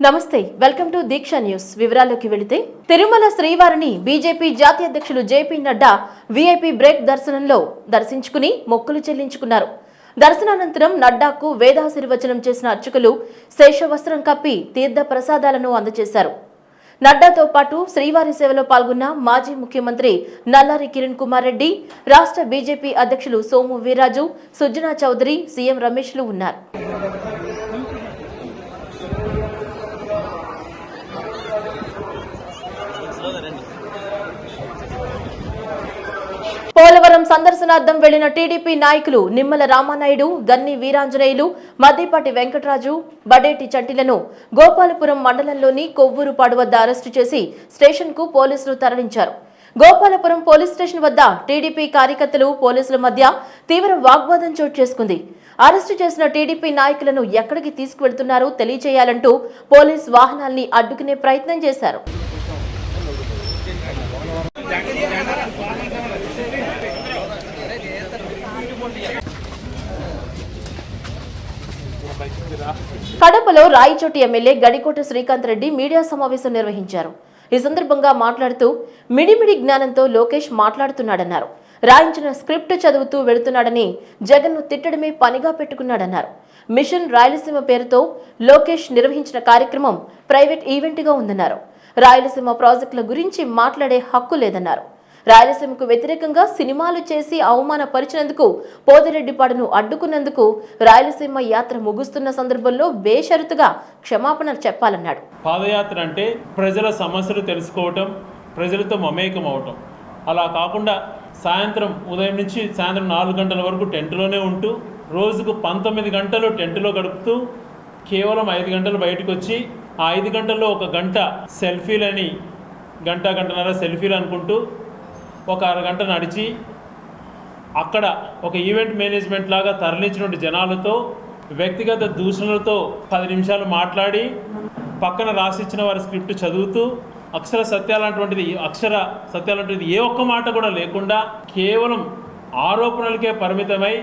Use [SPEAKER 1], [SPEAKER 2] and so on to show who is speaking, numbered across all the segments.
[SPEAKER 1] నమస్తే welcome to Deeksha news. వివరాల్లోకి వెళితే తిరుమల శ్రీవారిని బీజేపీ జాతీయ అధ్యక్షులు జేపీ నడ్డా వీఐపీ బ్రేక్ దర్శనంలో దర్శించుకుని మొక్కులు చెల్లించుకున్నారు. దర్శనానంతరం నడ్డాకు వేదాశీర్వచనం చేసిన అర్చకులు శేషవస్త్రం కప్పి తీర్థ ప్రసాదాలను అందజేశారు. నడ్డాతో పాటు శ్రీవారి సేవలో పాల్గొన్న మాజీ ముఖ్యమంత్రి నల్లారి కిరణ్ కుమార్ రెడ్డి రాష్ట్ర బీజేపీ అధ్యక్షులు సోము వీర్రాజు సుజనా చౌదరి సీఎం రమేష్లు ఉన్నారు పోలవరం సందర్శనార్థం వెళ్ళిన టీడీపీ నాయకులు నిమ్మల రామానాయుడు గన్ని వీరాంజనేయులు మద్దిపాటి వెంకటరాజు బడేటి చంటిలను గోపాలపురం మండలంలోని కొవ్వూరుపాడు వద్ద అరెస్టు చేసి స్టేషన్కు పోలీసులు తరలించారు. గోపాలపురం పోలీస్ స్టేషన్ వద్ద టీడీపీ కార్యకర్తలు పోలీసుల మధ్య తీవ్ర వాగ్వాదం చోటు చేసుకుంది. అరెస్టు చేసిన టీడీపీ నాయకులను ఎక్కడికి తీసుకువెళ్తున్నారో తెలియజేయాలంటూ పోలీస్ వాహనాల్ని అడ్డుకునే ప్రయత్నం చేశారు. కడపలో రాయచోటి ఎమ్మెల్యే గడికోట శ్రీకాంత్ రెడ్డి మీడియా సమావేశం నిర్వహించారు. ఈ సందర్భంగా మాట్లాడుతూ మిడిమిడి జ్ఞానంతో లోకేష్ మాట్లాడుతున్నాడన్నారు. రాయించిన స్క్రిప్ట్ చదువుతూ వెళుతున్నాడని జగన్ను తిట్టడమే పనిగా పెట్టుకున్నాడన్నారు. మిషన్ రాయలసీమ పేరుతో లోకేష్ నిర్వహించిన కార్యక్రమం ప్రైవేట్ ఈవెంట్గా ఉందన్నారు. రాయలసీమ ప్రాజెక్టుల గురించి మాట్లాడే హక్కు లేదన్నారు. రాయలసీమకు వ్యతిరేకంగా సినిమాలు చేసి అవమానపరిచినందుకు పోతిరెడ్డిపాడును అడ్డుకున్నందుకు రాయలసీమ యాత్ర ముగుస్తున్న సందర్భంలో బేషరతుగా క్షమాపణ చెప్పాలన్నాడు.
[SPEAKER 2] పాదయాత్ర అంటే ప్రజల సమస్యలు తెలుసుకోవటం ప్రజలతో మమేకం అవటం. అలా కాకుండా సాయంత్రం ఉదయం నుంచి సాయంత్రం నాలుగు గంటల వరకు టెంట్లోనే ఉంటూ రోజుకు పంతొమ్మిది గంటలు టెంట్లో గడుపుతూ కేవలం ఐదు గంటలు బయటకు వచ్చి ఆ ఐదు గంటల్లో ఒక గంట సెల్ఫీలని గంట గంటన్నర సెల్ఫీలు అనుకుంటూ ఒక అరగంట నడిచి అక్కడ ఒక ఈవెంట్ మేనేజ్మెంట్ లాగా తరలించినటువంటి జనాలతో వ్యక్తిగత దూషణలతో పది నిమిషాలు మాట్లాడి పక్కన రాసిచ్చిన వారి స్క్రిప్ట్ చదువుతూ అక్షర సత్యాలంటువంటిది అక్షర సత్యాలంటువంటిది ఏ ఒక్క మాట కూడా లేకుండా కేవలం ఆరోపణలకే పరిమితమై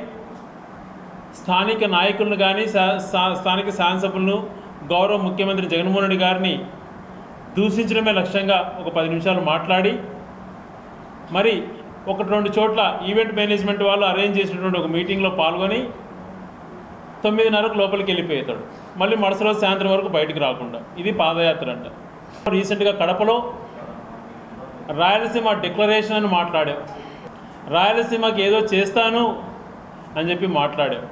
[SPEAKER 2] స్థానిక నాయకులను కానీ స్థానిక శాసనసభలను గౌరవ ముఖ్యమంత్రి జగన్మోహన్ రెడ్డి గారిని దూషించడమే లక్ష్యంగా ఒక పది నిమిషాలు మాట్లాడి మరి ఒకటి రెండు చోట్ల ఈవెంట్ మేనేజ్మెంట్ వాళ్ళు అరేంజ్ చేసినటువంటి ఒక మీటింగ్లో పాల్గొని తొమ్మిదిన్నరకు లోపలికి వెళ్ళిపోతాడు మళ్ళీ మరుసటి రోజు సాయంత్రం వరకు బయటికి రాకుండా. ఇది పాదయాత్ర అంట. రీసెంట్గా కడపలో రాయలసీమ డిక్లరేషన్ అని మాట్లాడాం. రాయలసీమకి ఏదో చేస్తాను అని చెప్పి మాట్లాడాం.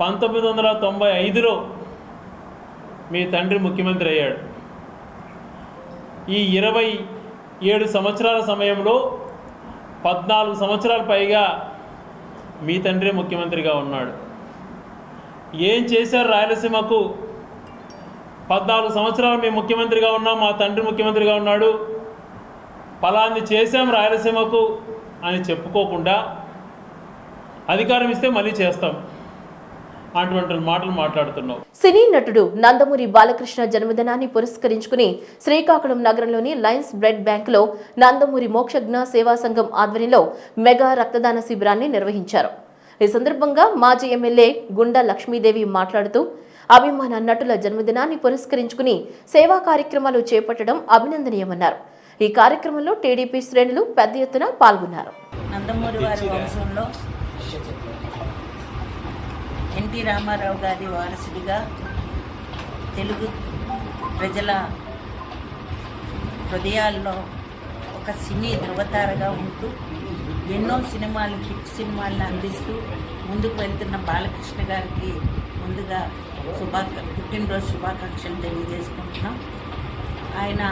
[SPEAKER 2] పంతొమ్మిది వందల తొంభై ఐదులో మీ తండ్రి ముఖ్యమంత్రి అయ్యాడు. ఈ ఇరవై ఏడు సంవత్సరాల సమయంలో పద్నాలుగు సంవత్సరాల పైగా మీ తండ్రి ముఖ్యమంత్రిగా ఉన్నాడు. ఏం చేశారు రాయలసీమకు? పద్నాలుగు సంవత్సరాలు మేము ముఖ్యమంత్రిగా ఉన్నాం మా తండ్రి ముఖ్యమంత్రిగా ఉన్నాడు. ఫలాన్ని చేశాం రాయలసీమకు అని చెప్పుకోకుండా అధికారం ఇస్తే మళ్ళీ చేస్తాం. అటువంటి మాటలు మాట్లాడుతున్నావు.
[SPEAKER 1] సినీ నటుడు నందమూరి బాలకృష్ణ జన్మదినాన్ని పురస్కరించుకుని శ్రీకాకుళం నగరంలోని లయన్స్ బ్లడ్ బ్యాంకులో నందమూరి మోక్షజ్ఞ సేవా సంఘం ఆధ్వర్యంలో మెగా రక్తదాన శిబిరాన్ని నిర్వహించారు. ఈ సందర్భంగా మాజీ ఎమ్మెల్యే గుండా లక్ష్మీదేవి మాట్లాడుతూ అభిమాన నటుల జన్మదినాన్ని పురస్కరించుకుని సేవా కార్యక్రమాలు చేపట్టడం అభినందనీయమన్నారు. ఈ కార్యక్రమంలో టీడీపీ శ్రేణులు పెద్ద ఎత్తున పాల్గొన్నారు.
[SPEAKER 3] నందమూరి వారి వంశంలో ఎన్టీ రామారావు గారి వారసుడిగా తెలుగు ప్రజల హృదయాల్లో ఒక సినీ ధృవతారగా ఉంటూ ఎన్నో సినిమాలు హిట్ సినిమాలను అందిస్తూ ముందుకు వెళ్తున్న బాలకృష్ణ గారికి ముందుగా శుభాక పుట్టినరోజు శుభాకాంక్షలు తెలియజేసుకుంటున్నాం. ఆయన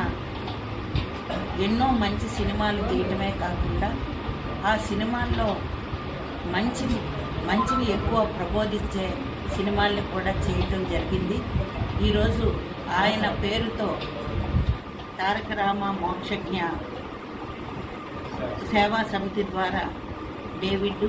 [SPEAKER 3] ఎన్నో మంచి సినిమాలు తీయటమే కాకుండా ఆ సినిమాల్లో మంచి మంచిని ఎక్కువ ప్రబోధించే సినిమాల్ని కూడా చేయటం జరిగింది. ఈరోజు ఆయన పేరుతో తారక రామ మోక్షజ్ఞ సేవా సమితి ద్వారా డేవిడ్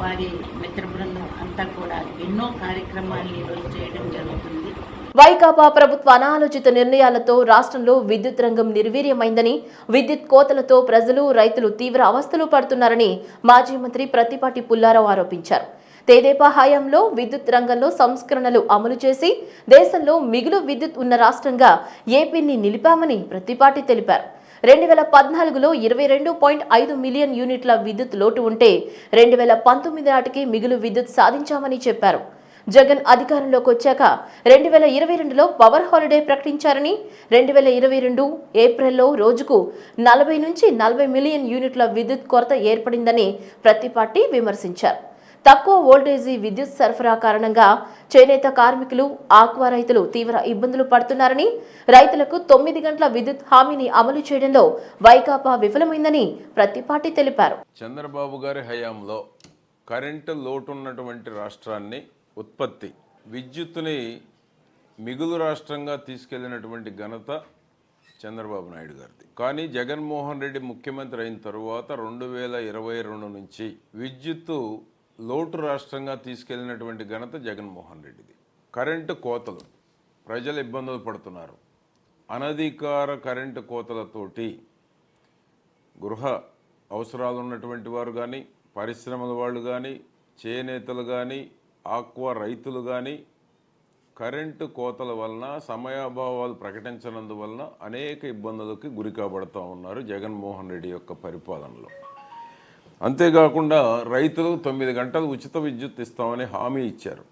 [SPEAKER 3] వారి మిత్ర బృందం అంతా కూడా ఎన్నో కార్యక్రమాలు ఈరోజు చేయడం జరుగుతుంది.
[SPEAKER 1] వైకాపా ప్రభుత్వ అనాలోచిత నిర్ణయాలతో రాష్ట్రంలో విద్యుత్ రంగం నిర్వీర్యమైందని విద్యుత్ కోతలతో ప్రజలు రైతులు తీవ్ర అవస్థలు పడుతున్నారని మాజీ మంత్రి ప్రతిపాటి పుల్లారావు ఆరోపించారు. తెదేపా హయాంలో విద్యుత్ రంగంలో సంస్కరణలు అమలు చేసి దేశంలో మిగులు విద్యుత్ ఉన్న రాష్ట్రంగా ఏపీని నిలిపామని ప్రతిపాటి తెలిపారు. రెండు వేల పద్నాలుగులో ఇరవై రెండు పాయింట్ ఐదు మిలియన్ యూనిట్ల విద్యుత్ లోటు ఉంటే రెండు వేల పంతొమ్మిది నాటికి మిగులు విద్యుత్ సాధించామని చెప్పారు. జగన్ అధికారంలోకి వచ్చాక రెండు వేల ఇరవై రెండులో పవర్ హాలిడే ప్రకటించారని రెండు వేల ఇరవై రెండు ఏప్రిల్లో రోజుకు నలభై నుంచి నలభై మిలియన్ యూనిట్ల విద్యుత్ కొరత ఏర్పడిందని ప్రతిపాటి విమర్శించారు. తక్కువ వోల్టేజీ విద్యుత్ సరఫరా కారణంగా చేనేత కార్మికులు ఆక్వా రైతులు తీవ్ర ఇబ్బందులు పడుతున్నారని రైతులకు తొమ్మిది గంటల విద్యుత్ హామీని అమలు చేయడంలో వైకాపా విఫలమైందని ప్రతిపాటి తెలిపారు.
[SPEAKER 4] చంద్రబాబు గారి హయాంలో కరెంటు లోటు ఉన్నటువంటి రాష్ట్రాన్ని ఉత్పత్తి. విద్యుత్తుని మిగులు రాష్ట్రంగా తీసుకెళ్ళినటువంటి ఘనత చంద్రబాబు నాయుడు గారిది. కానీ జగన్మోహన్ రెడ్డి ముఖ్యమంత్రి అయిన తరువాత రెండు వేల ఇరవై రెండు నుంచి విద్యుత్తు లోటు రాష్ట్రంగా తీసుకెళ్ళినటువంటి ఘనత జగన్మోహన్ రెడ్డిది. కరెంటు కోతలు. ప్రజలు ఇబ్బందులు పడుతున్నారు. అనధికార కరెంటు కోతలతోటి గృహ అవసరాలు ఉన్నటువంటి వారు కానీ పరిశ్రమల వాళ్ళు కానీ చేనేతలు కానీ ఆక్వా రైతులు కానీ కరెంటు కోతల వలన సమయాభావాలు ప్రకటించనందువలన అనేక ఇబ్బందులకి గురి కాబడుతూ ఉన్నారు జగన్మోహన్ రెడ్డి యొక్క పరిపాలనలో. అంతేకాకుండా రైతులు తొమ్మిది గంటలు ఉచిత విద్యుత్ ఇస్తామని హామీ ఇచ్చారు.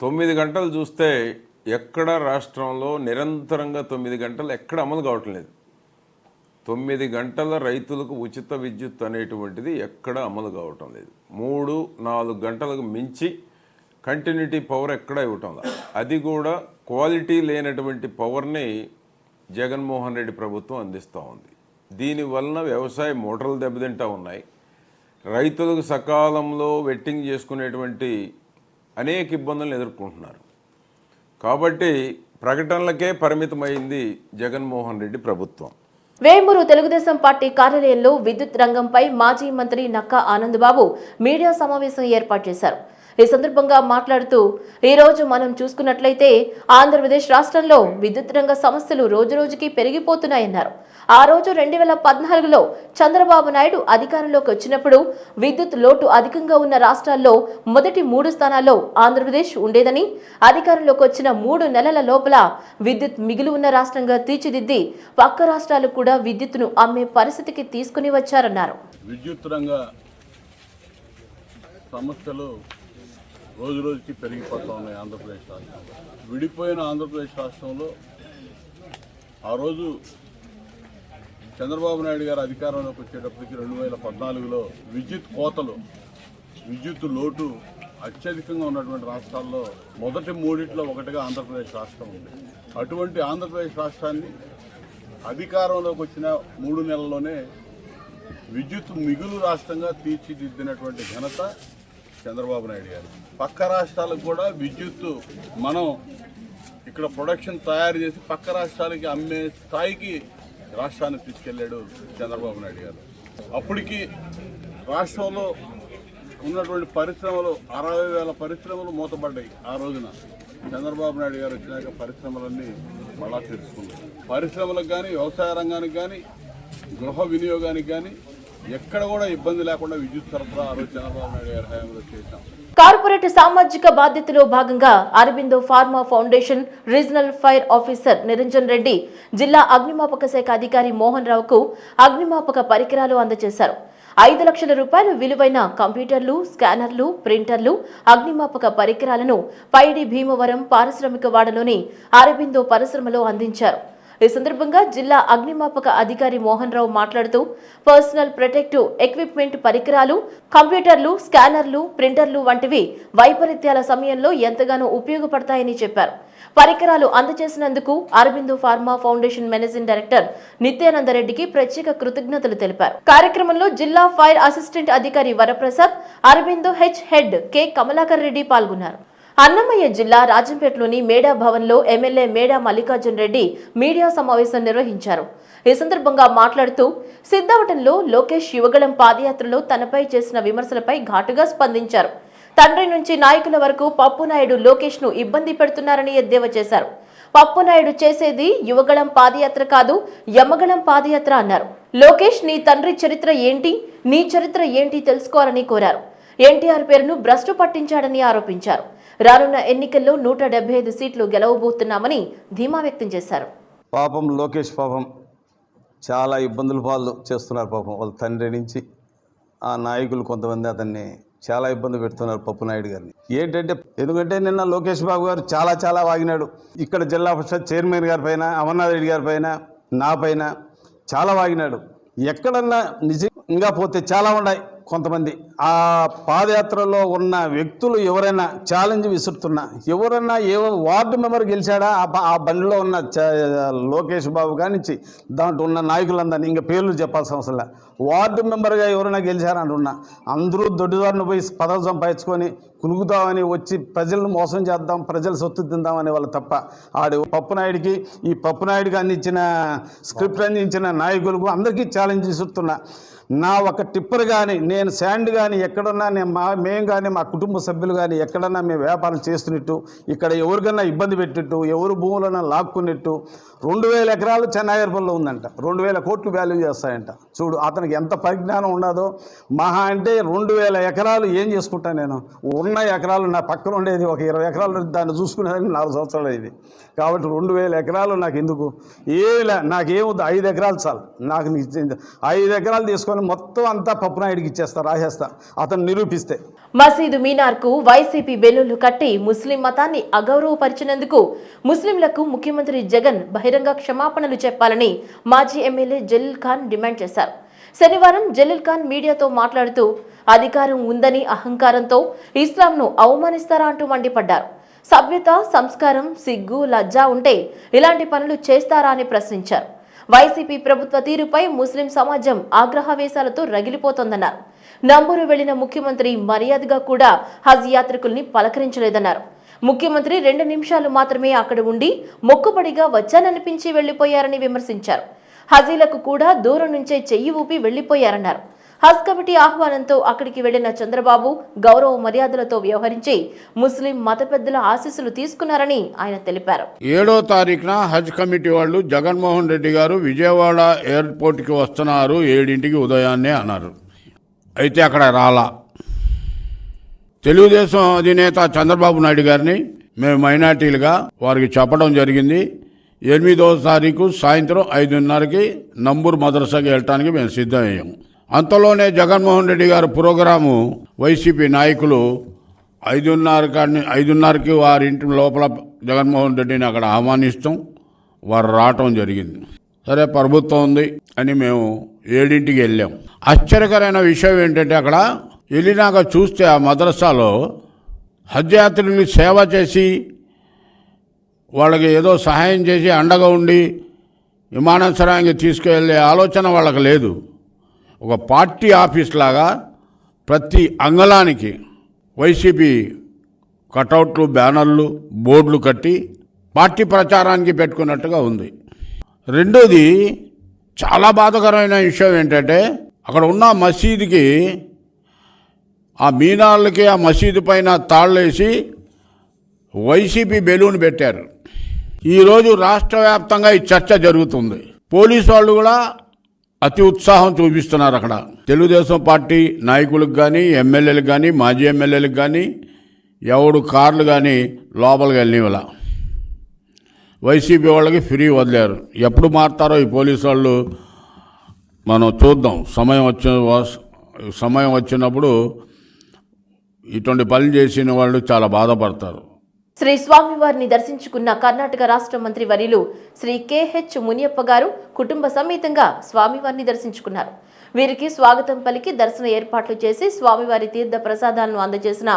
[SPEAKER 4] తొమ్మిది గంటలు చూస్తే ఎక్కడ రాష్ట్రంలో నిరంతరంగా తొమ్మిది గంటలు ఎక్కడ అమలు కావట్లేదు. తొమ్మిది గంటల రైతులకు ఉచిత విద్యుత్ అనేటువంటిది ఎక్కడ అమలు కావటం లేదు. మూడు నాలుగు గంటలకు మించి కంటిన్యూటీ పవర్ ఎక్కడ ఇవ్వటం లేదు. అది కూడా క్వాలిటీ లేనటువంటి పవర్ని జగన్మోహన్ రెడ్డి ప్రభుత్వం అందిస్తూ ఉంది. దీనివలన వ్యవసాయ మోటార్లు దెబ్బతింటా ఉన్నాయి. రైతులకు సకాలంలో వెట్టింగ్ చేసుకునేటువంటి అనేక ఇబ్బందులను ఎదుర్కొంటున్నారు. కాబట్టి ప్రకటనలకే పరిమితమైంది జగన్మోహన్ రెడ్డి ప్రభుత్వం.
[SPEAKER 1] వేమూరు తెలుగుదేశం పార్టీ కార్యాలయంలో విద్యుత్ రంగంపై మాజీ మంత్రి నక్కా ఆనందబాబు మీడియా సమావేశం ఏర్పాటు చేశారు. ఈ సందర్భంగా మాట్లాడుతూ ఈ రోజు మనం చూసుకున్నట్లయితే ఆంధ్రప్రదేశ్ రాష్ట్రంలో విద్యుత్ రంగ సమస్యలు రోజురోజుకి పెరిగిపోతున్నాయన్నారు. ఆ రోజు రెండు వేల పద్నాలుగులో చంద్రబాబు నాయుడు అధికారంలోకి వచ్చినప్పుడు విద్యుత్ లోటు అధికంగా ఉన్న రాష్ట్రాల్లో మొదటి మూడు స్థానాల్లో ఆంధ్రప్రదేశ్ ఉండేదని అధికారంలోకి వచ్చిన మూడు నెలల లోపల విద్యుత్ మిగిలి ఉన్న రాష్ట్రంగా తీర్చిదిద్ది పక్క రాష్ట్రాలు కూడా విద్యుత్తును అమ్మే పరిస్థితికి తీసుకుని వచ్చారన్నారు.
[SPEAKER 5] విద్యుత్ రంగ సమస్యలు రోజు రోజుకి పెరిగిపోతూ ఉన్నాయి ఆంధ్రప్రదేశ్ రాష్ట్రంలో. విడిపోయిన ఆంధ్రప్రదేశ్ రాష్ట్రంలో ఆ రోజు చంద్రబాబు నాయుడు గారు అధికారంలోకి వచ్చేటప్పటికి రెండు వేల పద్నాలుగులో విద్యుత్ కోతలు విద్యుత్ లోటు అత్యధికంగా ఉన్నటువంటి రాష్ట్రాల్లో మొదటి మూడిట్లో ఒకటిగా ఆంధ్రప్రదేశ్ రాష్ట్రం ఉంది. అటువంటి ఆంధ్రప్రదేశ్ రాష్ట్రాన్ని అధికారంలోకి వచ్చిన మూడు నెలల్లోనే విద్యుత్ మిగులు రాష్ట్రంగా తీర్చిదిద్దినటువంటి ఘనత చంద్రబాబు నాయుడు గారు. పక్క రాష్ట్రాలకు కూడా విద్యుత్ మనం ఇక్కడ ప్రొడక్షన్ తయారు చేసి పక్క రాష్ట్రాలకి అమ్మే స్థాయికి రాష్ట్రాన్ని తీసుకెళ్ళాడు చంద్రబాబు నాయుడు గారు. అప్పటికి రాష్ట్రంలో ఉన్నటువంటి పరిశ్రమలు అరవై వేల పరిశ్రమలు మూతపడ్డాయి ఆ రోజున. చంద్రబాబు నాయుడు గారు వచ్చినాక పరిశ్రమలన్నీ మళ్ళా తెరుచుకున్నాయి. పరిశ్రమలకు కానీ వ్యవసాయ రంగానికి కానీ గృహ వినియోగానికి కానీ ఎక్కడ కూడా ఇబ్బంది లేకుండా విద్యుత్ సరఫరా ఆ రోజు చంద్రబాబు నాయుడు గారి హయాంలో చేశాం.
[SPEAKER 1] కార్పొరేట్ సామాజిక బాధ్యతలో భాగంగా Aurobindo pharma foundation regional fire officer Niranjan Reddy జిల్లా అగ్నిమాపక శాఖ అధికారి మోహన్ రావుకు అగ్నిమాపక పరికరాలు అందజేశారు. ఐదు లక్షల రూపాయలు విలువైన కంప్యూటర్లు స్కానర్లు ప్రింటర్లు అగ్నిమాపక పరికరాలను పైడి భీమవరం పారిశ్రామిక వాడలోని అరబిందో పరిశ్రమలో అందించారు. ఈ సందర్భంగా జిల్లా అగ్నిమాపక అధికారి మోహన్ రావు మాట్లాడుతూ పర్సనల్ ప్రొటెక్టివ్ ఎక్విప్మెంట్ పరికరాలు కంప్యూటర్లు స్కానర్లు ప్రింటర్లు వంటివి వైపరీత్యాల సమయంలో ఎంతగానో ఉపయోగపడతాయని చెప్పారు. పరికరాలు అందజేసినందుకు Aurobindo pharma foundation managing director నిత్యానందరెడ్డికి ప్రత్యేక కృతజ్ఞతలు తెలిపారు. కార్యక్రమంలో జిల్లా ఫైర్ అసిస్టెంట్ అధికారి Varaprasad Aurobindo H head K. Kamalakar Reddy పాల్గొన్నారు. అన్నమయ్య జిల్లా రాజంపేటలోని మేడా భవన్లో ఎమ్మెల్యే మేడా మల్లికార్జున్ రెడ్డి మీడియా సమావేశం నిర్వహించారు. ఈ సందర్భంగా మాట్లాడుతూ సిద్ధవటంలో లోకేష్ యువగళం పాదయాత్రలో తనపై చేసిన విమర్శలపై ఘాటుగా స్పందించారు. తండ్రి నుంచి నాయకుల వరకు పప్పునాయుడు లోకేష్ను ఇబ్బంది పెడుతున్నారని ఎద్దేవా చేశారు. పప్పునాయుడు చేసేది యువగళం పాదయాత్ర కాదు యమగళం పాదయాత్ర అన్నారు. లోకేష్ నీ తండ్రి చరిత్ర ఏంటి? నీ చరిత్ర ఏంటి తెలుసుకోవాలని కోరారు. ఎన్టీఆర్ పేరును భ్రష్టు పట్టించాడని ఆరోపించారు. రానున్న ఎన్నికల్లో నూట డెబ్బై ఐదు సీట్లు గెలవబోతున్నామని ధీమా వ్యక్తం చేశారు.
[SPEAKER 6] పాపం లోకేష్ పాపం చాలా ఇబ్బందులు పాలు చేస్తున్నారు పాపం. వాళ్ళ తండ్రి నుంచి ఆ నాయకులు కొంతమంది అతన్ని చాలా ఇబ్బంది పెడుతున్నారు పప్పు నాయుడు గారిని. ఏంటంటే ఎందుకంటే నిన్న లోకేష్ బాబు గారు చాలా చాలా వాగినాడు. ఇక్కడ జిల్లా పరిషత్ చైర్మన్ గారి పైన అమర్నాథ్ రెడ్డి గారి పైన నా పైన చాలా వాగినాడు. ఎక్కడన్నా నిజంగా పోతే చాలా ఉన్నాయి. కొంతమంది. ఆ పాదయాత్రలో ఉన్న వ్యక్తులు ఎవరైనా ఛాలెంజ్ విసురుతున్నా ఎవరైనా ఏ వార్డు మెంబర్ గెలిచాడా ఆ బండిలో ఉన్న చ- లోకేష్ బాబు కానించి దాంట్లో ఉన్న నాయకులందరినీ ఇంకా పేర్లు చెప్పాల్సిన అవసరం లే. వార్డు మెంబర్గా ఎవరైనా గెలిచారంటున్నా అందరూ దొడ్డిదారిని పోయి పదవి సంపాదించుకొని కులుగుతామని వచ్చి ప్రజలను మోసం చేద్దాం ప్రజల సొత్తు తిందామనే వాళ్ళు తప్ప ఆడు పప్పునాయుడికి ఈ పప్పునాయుడికి అందించిన స్క్రిప్ట్ అందించిన నాయకులకు అందరికీ ఛాలెంజ్ విసురుతున్నా. నా ఒక టిప్పర్ కానీ నేను శాండ్ కానీ ఎక్కడున్నా నేను మా మేము కానీ మా కుటుంబ సభ్యులు కానీ ఎక్కడన్నా మేము వ్యాపారం చేస్తున్నట్టు ఇక్కడ ఎవరికన్నా ఇబ్బంది పెట్టినట్టు ఎవరు భూములన్నా లాక్కున్నట్టు రెండు వేల ఎకరాలు చెన్నాయర్పల్లో ఉందంట. రెండు వేల కోట్లు వాల్యూ చేస్తాయంట. చూడు అతనికి ఎంత పరిజ్ఞానం ఉండదో మహా అంటే రెండు వేల ఎకరాలు ఏం చేసుకుంటాను నేను? ఉన్న ఎకరాలు నా పక్కన ఉండేది ఒక ఇరవై ఎకరాలు దాన్ని చూసుకునేది నాలుగు సంవత్సరాలు అయింది. కాబట్టి రెండు వేల ఎకరాలు నాకు ఎందుకు? ఏమిలే నాకేమొద్దు ఐదు ఎకరాలు చాలు. నాకు ఐదు ఎకరాలు తీసుకొని మొత్తం అంతా పప్పు నాయుడికి ఇచ్చేస్తా రాసేస్తా. అతను నిరూపిస్తే.
[SPEAKER 1] మసీదు మీనార్కు వైసీపీ బెలూన్లు కట్టి ముస్లిం మతాన్ని అగౌరవపరిచినందుకు ముస్లింలకు ముఖ్యమంత్రి జగన్ బహిరంగ క్షమాపణలు చెప్పాలని మాజీ ఎమ్మెల్యే జలీల్ ఖాన్ డిమాండ్ చేశారు. శనివారం జలీల్ ఖాన్ మీడియాతో మాట్లాడుతూ అధికారం ఉందని అహంకారంతో ఇస్లాంను అవమానిస్తారా అంటూ మండిపడ్డారు. సభ్యత సంస్కారం సిగ్గు లజ్జ ఉంటే ఇలాంటి పనులు చేస్తారా అని ప్రశ్నించారు. వైసీపీ ప్రభుత్వ తీరుపై ముస్లిం సమాజం ఆగ్రహవేశాలతో రగిలిపోతోందన్నారు. నంబూరు వెళ్ళిన ముఖ్యమంత్రి మర్యాదగా కూడా హజ్ యాత్రికుల్ని పలకరించలేదన్నారు. ముఖ్యమంత్రి రెండు నిమిషాలు మాత్రమే అక్కడ ఉండి మొక్కుబడిగా వచ్చాననిపించి వెళ్ళిపోయారని విమర్శించారు. హజీలకు కూడా దూరం నుంచే చెయ్యి ఊపి వెళ్ళిపోయారన్నారు హజ్ కమిటీ ఆహ్వానంతో అక్కడికి వెళ్ళిన చంద్రబాబు గౌరవ మర్యాదలతో వ్యవహరించి ముస్లిం మత పెద్దల ఆశీస్సులు తీసుకున్నారని ఆయన తెలిపారు.
[SPEAKER 7] ఏడో తారీఖున హజ్ కమిటీ వాళ్ళు జగన్మోహన్ రెడ్డి గారు విజయవాడ ఎయిర్పోర్ట్కి వస్తున్నారు ఏడింటికి ఉదయాన్నే అన్నారు. అయితే అక్కడ రాలా. తెలుగుదేశం అధినేత చంద్రబాబు నాయుడు గారిని మేము మైనార్టీలుగా వారికి చెప్పడం జరిగింది. ఎనిమిదవ తారీఖు సాయంత్రం ఐదున్నరకి నంబూరు మదరసాకి వెళ్ళటానికి మేము సిద్ధమయ్యాము అంతలోనే జగన్మోహన్ రెడ్డి గారి ప్రోగ్రాము వైసీపీ నాయకులు ఐదున్నర కాడి ఐదున్నరకి వారి ఇంటి లోపల జగన్మోహన్ రెడ్డిని అక్కడ ఆహ్వానిస్తాం. వారు రావటం జరిగింది. సరే ప్రభుత్వం ఉంది అని మేము ఏడింటికి వెళ్ళాం. ఆశ్చర్యకరమైన విషయం ఏంటంటే అక్కడ వెళ్ళినాక చూస్తే ఆ మద్రసాలో హజ్ యాత్రికులు సేవ చేసి వాళ్ళకి ఏదో సహాయం చేసి అండగా ఉండి విమానాశ్రయానికి తీసుకువెళ్ళే ఆలోచన వాళ్ళకి లేదు. ఒక పార్టీ ఆఫీస్ లాగా ప్రతి అంగళానికి వైసీపీ కటౌట్లు బ్యానర్లు బోర్డులు కట్టి పార్టీ ప్రచారానికి పెట్టుకున్నట్టుగా ఉంది. రెండోది చాలా బాధకరమైన విషయం ఏంటంటే అక్కడ ఉన్న మసీదుకి ఆ మీనాళ్ళకి ఆ మసీదు పైన తాళ్ళేసి వైసీపీ బెలూన్ పెట్టారు. ఈరోజు రాష్ట్ర వ్యాప్తంగా ఈ చర్చ జరుగుతుంది. పోలీసు వాళ్ళు కూడా అతి ఉత్సాహం చూపిస్తున్నారు అక్కడ. తెలుగుదేశం పార్టీ నాయకులకు కానీ ఎమ్మెల్యేలకు కానీ మాజీ ఎమ్మెల్యేలకు కానీ ఎవడు కార్లు కానీ లోపలికి వెళ్ళినవలా వైసీపీ వాళ్ళకి ఫ్రీ వదిలేరు. ఎప్పుడు మారుతారో ఈ పోలీసు వాళ్ళు మనం చూద్దాం. సమయం వచ్చిన సమయం వచ్చినప్పుడు ఇటువంటి పనులు చేసిన వాళ్ళు చాలా బాధపడతారు.
[SPEAKER 1] శ్రీ స్వామివారిని దర్శించుకున్న కర్ణాటక రాష్ట్ర మంత్రి వర్యులు శ్రీ కేహెచ్ మునియప్ప గారు కుటుంబ సమేతంగా స్వామివారిని దర్శించుకున్నారు. వీరికి స్వాగతం పలికి దర్శన ఏర్పాట్లు చేసి స్వామివారి తీర్థ ప్రసాదాలను అందజేసిన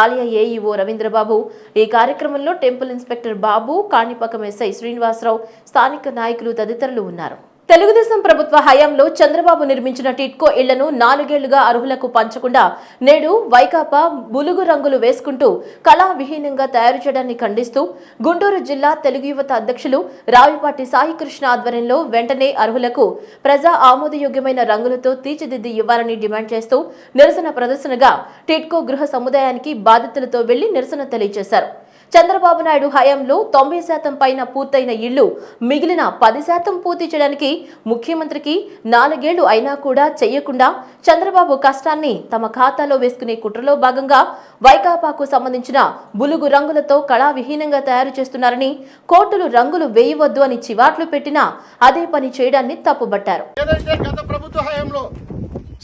[SPEAKER 1] ఆలయ ఏఈఓ రవీంద్రబాబు ఈ కార్యక్రమంలో temple inspector Babu Kanipakam SI Srinivasarao స్థానిక నాయకులు తదితరులు ఉన్నారు. తెలుగుదేశం ప్రభుత్వ హయాంలో చంద్రబాబు నిర్మించిన టిట్కో ఇళ్ళను నాలుగేళ్ళుగా అర్హులకు పంచకుండా నేడు వైకాపా బులుగు రంగులు వేసుకుంటూ కళా విహీనంగా తయారు చేయడాన్ని ఖండిస్తూ గుంటూరు జిల్లా తెలుగు యువత అధ్యక్షులు రావిపాటి సాయికృష్ణ ఆధ్వర్యంలో వెంటనే అర్హులకు ప్రజా ఆమోదయోగ్యమైన రంగులతో తీర్చిదిద్ది ఇవ్వాలని డిమాండ్ చేస్తూ నిరసన ప్రదర్శనగా టిట్కో గృహ సముదాయానికి బాధితులతో వెళ్ళి నిరసన తెలియజేశారు. చంద్రబాబు నాయుడు హయాంలో తొంభై శాతం పైన పూర్తయిన ఇళ్ళు మిగిలిన పది శాతం పూర్తి చేయడానికి ముఖ్యమంత్రికి నాలుగేళ్ళు అయినా కూడా చెయ్యకుండా చంద్రబాబు కష్టాన్ని తమ ఖాతాలో వేసుకునే కుట్రలో భాగంగా వైకాపాకు సంబంధించిన బులుగు రంగులతో కళావిహీనంగా తయారు చేస్తున్నారని కోర్టులు రంగులు వేయవద్దు అని చివాట్లు పెట్టినా అదే పని చేయడాన్ని తప్పుబట్టారు.
[SPEAKER 8] ఏదైతే గత ప్రభుత్వ హయాంలో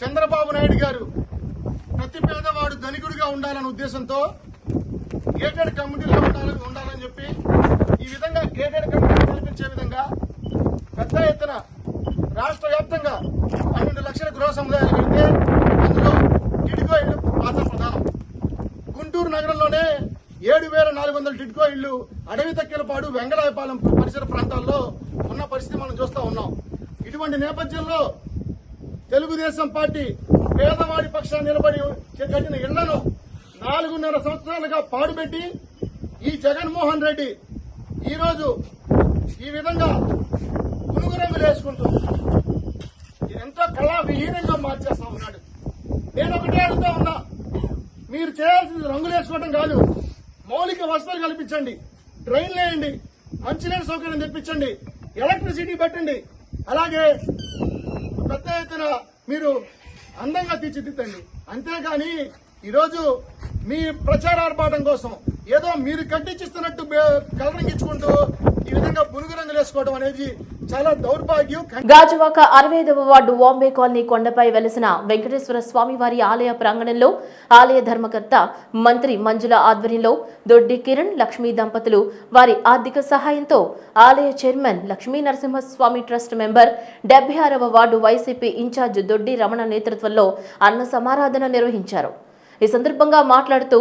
[SPEAKER 8] చంద్రబాబు నాయుడు గారు ప్రతి పేదవాడు ధనికుడిగా ఉండాలనే ఉద్దేశంతో గేటెడ్ కమ్యూనిటీలో ఉండాలని ఉండాలని చెప్పి ఈ విధంగా గేటెడ్ కమ్యూనిటీ కల్పించే విధంగా పెద్ద ఎత్తున రాష్ట్ర వ్యాప్తంగా పన్నెండు లక్షల గృహ సముదాయాలు కడితే అందులో టిడ్కో ఇళ్ళు పాత్ర ప్రధానం. గుంటూరు నగరంలోనే ఏడు వేల నాలుగు వందల టిడ్కో ఇళ్ళు అడవి తక్కెలపాడు వెంగళాయపాలెం పరిసర ప్రాంతాల్లో ఉన్న పరిస్థితి మనం చూస్తూ ఉన్నాం. ఇటువంటి నేపథ్యంలో తెలుగుదేశం పార్టీ పేదవాడి పక్షాన్ని నిలబడి కట్టిన ఇళ్ళను నాలుగున్నర సంవత్సరాలుగా పాడుపెట్టి ఈ జగన్మోహన్ రెడ్డి ఈరోజు ఈ విధంగా పునుగు రంగులు వేసుకుంటూ ఎంతో కళా విహీనంగా మార్చేస్తా ఉన్నాడు నేను ఒకటే అడుగుతా ఉన్నా మీరు చేయాల్సింది రంగులు వేసుకోవడం కాదు. మౌలిక వసతులు కల్పించండి. ట్రైన్లు వేయండి. మంచినీటి సౌకర్యం తెప్పించండి. ఎలక్ట్రిసిటీ పెట్టండి. అలాగే పెద్ద ఎత్తున మీరు అందంగా తీర్చిదిద్దండి. అంతేగాని ఈరోజు మీ ప్రచారార్భాటం కోసం ఏదో మీరు కట్టించిస్తున్నట్టు కలరింగ్ ఇచ్చుకుంటూ ఈ విధంగా పునుగు రంగులు వేసుకోవడం అనేది చాలా దౌర్భాగ్యం.
[SPEAKER 1] గాజువాక అరవై ఐదవ వార్డు వాంబే కాలనీ కొండపై వెలిసిన వెంకటేశ్వర స్వామి వారి ఆలయ ప్రాంగణంలో ఆలయ ధర్మకర్త మంత్రి మంజుల ఆధ్వర్యంలో దొడ్డి కిరణ్ లక్ష్మీ దంపతులు వారి ఆర్థిక సహాయంతో ఆలయ chairman Lakshmi Narasimhaswamy trust member డెబ్బై ఆరవ ward YCP incharge Doddi Ramana నేతృత్వంలో అన్న సమారాధన నిర్వహించారు. ఈ సందర్భంగా మాట్లాడుతూ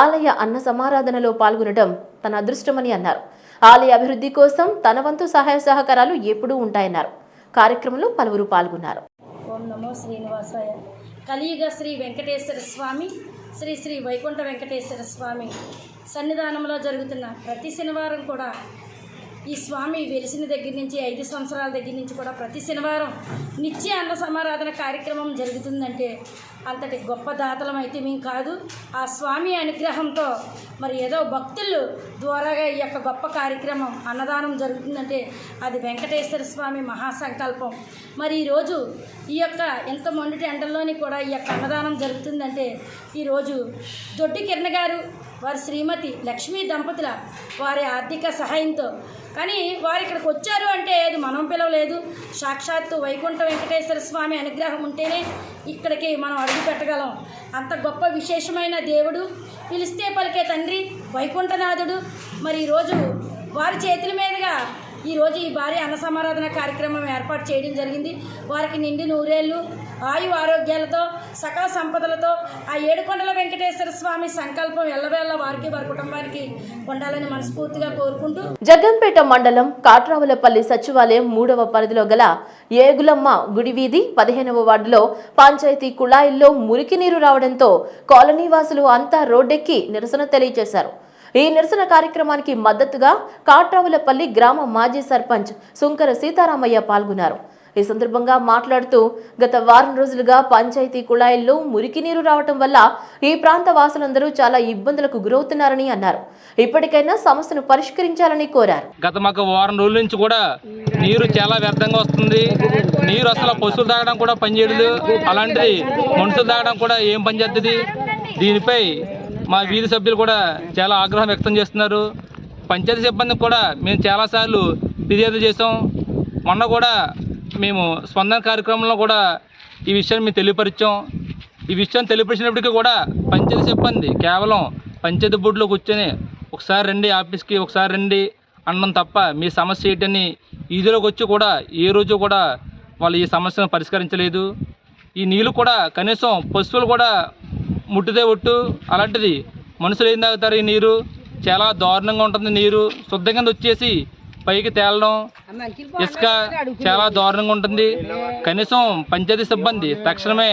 [SPEAKER 1] ఆలయ అన్న సమారాధనలో పాల్గొనడం తన అదృష్టమని అన్నారు. ఆలయ అభివృద్ధి కోసం తన వంతు సహాయ సహకారాలు ఎప్పుడూ ఉంటాయన్నారు. కార్యక్రమంలో పలువురు పాల్గొన్నారు.
[SPEAKER 9] ఓం నమో శ్రీనివాసాయ. కలియుగ శ్రీ వెంకటేశ్వర స్వామి శ్రీ శ్రీ వైకుంఠ వెంకటేశ్వర స్వామి సన్నిధానంలో జరుగుతున్న ప్రతి శనివారం కూడా ఈ స్వామి వెలిసిన దగ్గర నుంచి ఐదు సంవత్సరాల దగ్గర నుంచి కూడా ప్రతి శనివారం నిత్య అన్న సమారాధన కార్యక్రమం జరుగుతుందంటే అంతటి గొప్ప దాతలం అయితే మేము కాదు. ఆ స్వామి అనుగ్రహంతో మరి ఏదో భక్తులు ద్వారాగా ఈ యొక్క గొప్ప కార్యక్రమం అన్నదానం జరుగుతుందంటే అది వెంకటేశ్వర స్వామి మహాసంకల్పం. మరి ఈరోజు ఈ యొక్క ఎంత మొండిటి ఎండల్లోని కూడా ఈ యొక్క అన్నదానం జరుగుతుందంటే ఈరోజు దొడ్డి కిరణ్ గారు వారి శ్రీమతి లక్ష్మీ దంపతుల వారి ఆర్థిక సహాయంతో. కానీ వారు ఇక్కడికి వచ్చారు అంటే అది మనం పిలవలేదు. సాక్షాత్తు వైకుంఠ వెంకటేశ్వర స్వామి అనుగ్రహం ఉంటేనే ఇక్కడికి మనం అడుగు పెట్టగలం. అంత గొప్ప విశేషమైన దేవుడు పిలిస్తే పలికే తండ్రి వైకుంఠనాథుడు. మరి ఈరోజు వారి చేతుల మీదుగా ఈరోజు ఈ భారీ అన్న సమారాధన కార్యక్రమం ఏర్పాటు చేయడం జరిగింది. వారికి నిండి నూరేళ్ళు ఆయు ఆరోగ్యాలతో సకల సంపదలతో ఆ ఏడుకొండల వెంకటేశ్వర స్వామి సంకల్పం ఎల్లవేళ వారికి వారి కుటుంబానికి ఉండాలని మనస్ఫూర్తిగా కోరుకుంటూ
[SPEAKER 1] జగ్గంపేట మండలం కాట్రావులపల్లి సచివాలయం మూడవ పరిధిలో గల ఏగులమ్మ గుడి వీధి పదిహేనవ వార్డులో పంచాయతీ కుళాయిల్లో మురికి నీరు రావడంతో కాలనీ వాసులు అంతా రోడ్డెక్కి నిరసన తెలియజేశారు. ఈ నిరసన కార్యక్రమానికి మద్దతుగా కాట్రావులపల్లి గ్రామ మాజీ సర్పంచ్ సుంకర సీతారామయ్య పాల్గొన్నారు. ఈ సందర్భంగా మాట్లాడుతూ గత వారం రోజులుగా పంచాయతీ కుళాయిల్లో మురికి నీరు రావటం వల్ల ఈ ప్రాంత వాసులందరూ చాలా ఇబ్బందులకు గురవుతున్నారని అన్నారు. ఇప్పటికైనా సమస్యను పరిష్కరించాలని కోరారు.
[SPEAKER 10] గత మాకు వారం రోజుల నుంచి కూడా నీరు చాలా వ్యర్థంగా వస్తుంది. నీరు అసలు పశువులు తాగడం కూడా పనిచేయదు అలాంటిది మనుషులు తాగడం కూడా ఏం పని చేస్తుంది దీనిపై మా వీధి సభ్యులు కూడా చాలా ఆగ్రహం వ్యక్తం చేస్తున్నారు. పంచాయతీ సిబ్బందికి కూడా మేము చాలాసార్లు ఫిర్యాదు చేసాం మొన్న కూడా మేము స్పందన కార్యక్రమంలో కూడా ఈ విషయాన్ని మేము తెలియపరిచాం. ఈ విషయం తెలియపరిచినప్పటికీ కూడా పంచాయతీ సిబ్బంది కేవలం పంచాయతీ బోర్డులో కూర్చొని ఒకసారి రండి ఆఫీస్కి ఒకసారి రండి అనడం తప్ప మీ సమస్య ఏంటని ఈదిలోకి వచ్చి కూడా ఏ రోజు కూడా వాళ్ళు ఈ సమస్యను పరిష్కరించలేదు. ఈ నీళ్ళు కూడా కనీసం పశువులు కూడా ముట్టితే ఒట్టు. అలాంటిది మనుషులు ఏం తాగుతారు ఈ నీరు? చాలా దారుణంగా ఉంటుంది నీరు. శుద్ధ కింద వచ్చేసి పైకి తేలడం ఇసుక చాలా దారుణంగా ఉంటుంది. కనీసం పంచాయతీ సిబ్బంది తక్షణమే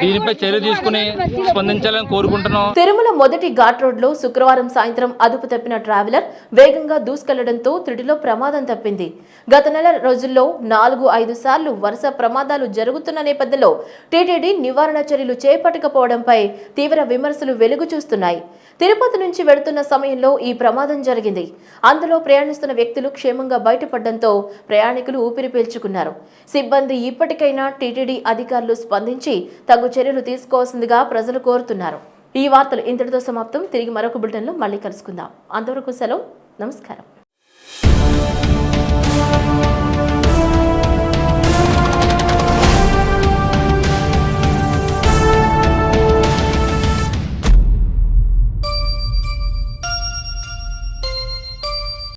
[SPEAKER 10] దీనిపై చర్య తీసుకుని స్పందించాలని కోరుకుంటున్నాం.
[SPEAKER 1] తిరుమల మొదటి ఘాట్ రోడ్లో శుక్రవారం సాయంత్రం అదుపు తప్పిన ట్రావెలర్ వేగంగా దూసుకెళ్ళడంతో త్రిటిలో ప్రమాదం తప్పింది. గత నెల రోజుల్లో నాలుగు ఐదు సార్లు వరుస ప్రమాదాలు జరుగుతున్న నేపథ్యంలో టీటీడీ నివారణ చర్యలు చేపట్టకపోవడంపై తీవ్ర విమర్శలు వెలుగు చూస్తున్నాయి. తిరుపతి నుంచి వెళుతున్న సమయంలో ఈ ప్రమాదం జరిగింది. అందులో ప్రయాణిస్తున్న వ్యక్తులు క్షేమంగా బయటపడడంతో ప్రయాణికులు ఊపిరి పీల్చుకున్నారు. సిబ్బంది ఇప్పటికైనా టీటీడీ అధికారులు స్పందించి తగు చర్యలు తీసుకోవాల్సిందిగా ప్రజలు కోరుతున్నారు. ఈ వార్తలు ఇంతటితో సమాప్తం. తిరిగి మరొక బులెటిన్లో మళ్ళీ కలుసుకుందాం. అంతవరకు సెలవు. నమస్కారం.